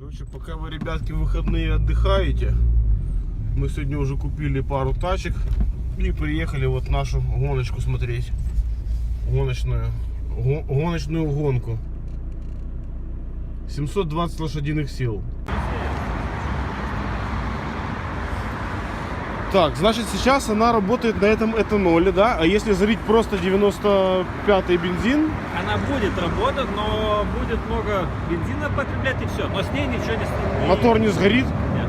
Короче, пока вы, ребятки, выходные отдыхаете, мы сегодня уже купили пару тачек и приехали вот нашу гоночку смотреть. Гоночную. го- гоночную гонку. 720 лошадиных сил. Так, значит, сейчас она работает на этом этаноле, да? А если залить просто 95-й бензин, Она будет работать, но будет много бензина потреблять и все. Но с ней ничего не станет. мотор не сгорит. Нет.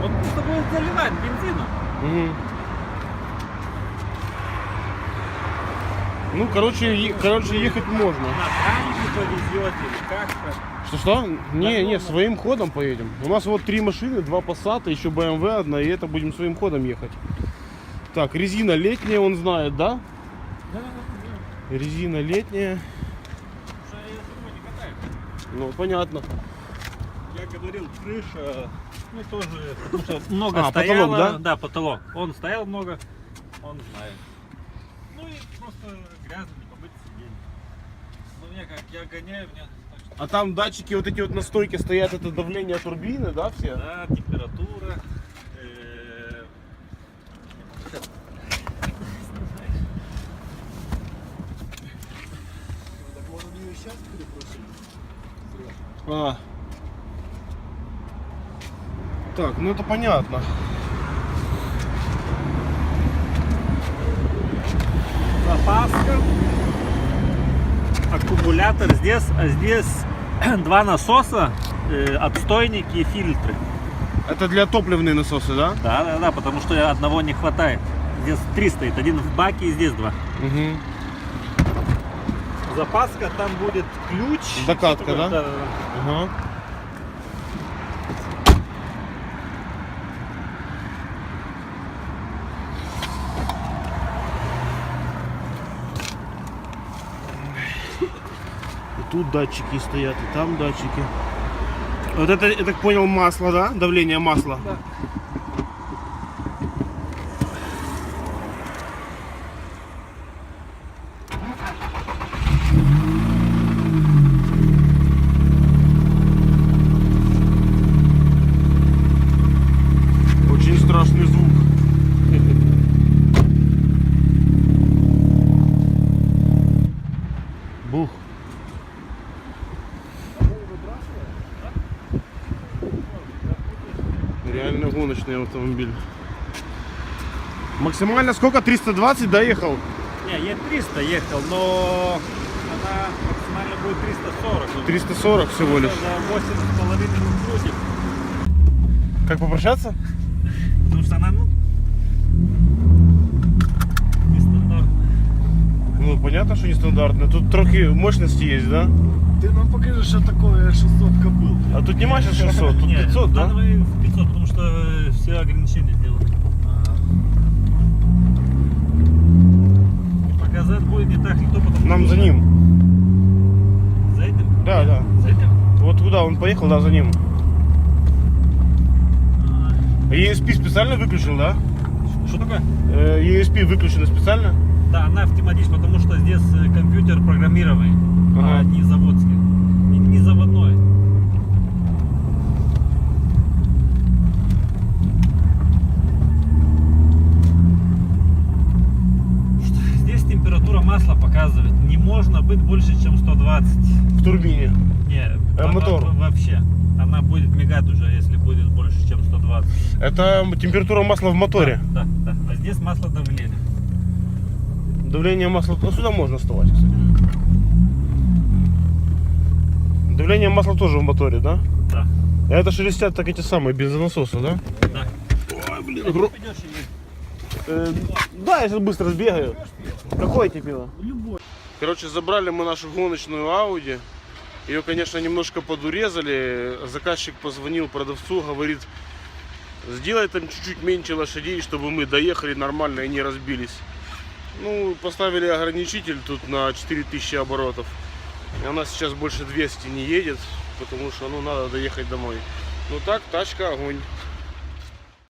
Вот просто будет заливать бензином. Мгм. Ну, короче, е- короче, ехать можно. На танке повезете или как-то. Что-что? Не, не, своим ходом поедем. У нас вот три машины, два Passat, еще BMW одна, и это будем своим ходом ехать. Так, резина летняя, он знает, да? Да, да. Резина летняя. Уже я зимой не катаю. Ну, понятно. Я говорил, крыша, ну тоже, потому что много А, стояло. потолок, да? потолок. Он стоял много, он знает. Ну и просто грязно, не помыть сиденье. Ну мне как, я гоняю, мне так А там датчики вот эти вот на стойке стоят, это давление турбины, да, все? да, температура. э, А. Так, ну это понятно. запаска, аккумулятор здесь, здесь два насоса, э, отстойники и фильтры. Это для топливные насосы, да? Да, да, да, потому что одного не хватает. Здесь три стоит, один в баке и здесь два. Угу. Запаска, там будет ключ. Докатка, да? да? Ага. И тут датчики стоят, и там датчики. Вот это, я так понял, масло, да? Давление масла. Да. Очень страшный звук. Реально гоночный автомобиль. Максимально сколько? 320 доехал? Не, я 300 ехал, но она максимально будет 340. 340 всего лишь. За 8,5 крутит. Как попрощаться? Потому что она, ну, нестандартная. Ну, понятно, что нестандартно. Тут трохи мощности есть, да? Ти нам покажи, що таке 600 кобыл. А тут нема сейчас 600, тут Не, 500, да? в 500, потому что э, все ограничения сделаны. Показать будет не так легко, потому Нам что за ним. За этим? Да, да. За этим? Вот куда он поехал, да, за ним. А, ESP специально выключил, да? Что такое? Э, ESP выключено специально? Да, она автоматически, потому что здесь э, компьютер программируемый, Ага. а не заводский. Не, не заводной. Здесь температура масла показывает. Не можно быть больше, чем 120. В турбине. Не, А мотор? во- вообще. Она будет мигать уже, если будет больше, чем 120. Это температура масла в моторе. Да, да. А здесь масло давление. Давление масла... Ну, сюда можно вставать, кстати. Давление масла тоже в моторе, да? Да. А это шелестят так эти самые бензонасосы, да? Да. Ой, блин. Или- Э, да, я сейчас быстро сбегаю. Какое тебе пиво? Любой. Короче, забрали мы нашу гоночную Ауди. Ее, конечно, немножко подурезали. Заказчик позвонил продавцу, говорит, сделай там чуть-чуть меньше лошадей, чтобы мы доехали нормально и не разбились. Ну, поставили ограничитель тут на 4000 оборотов. Она сейчас больше 200 не едет, потому что ну, надо доехать домой. Ну так, тачка огонь.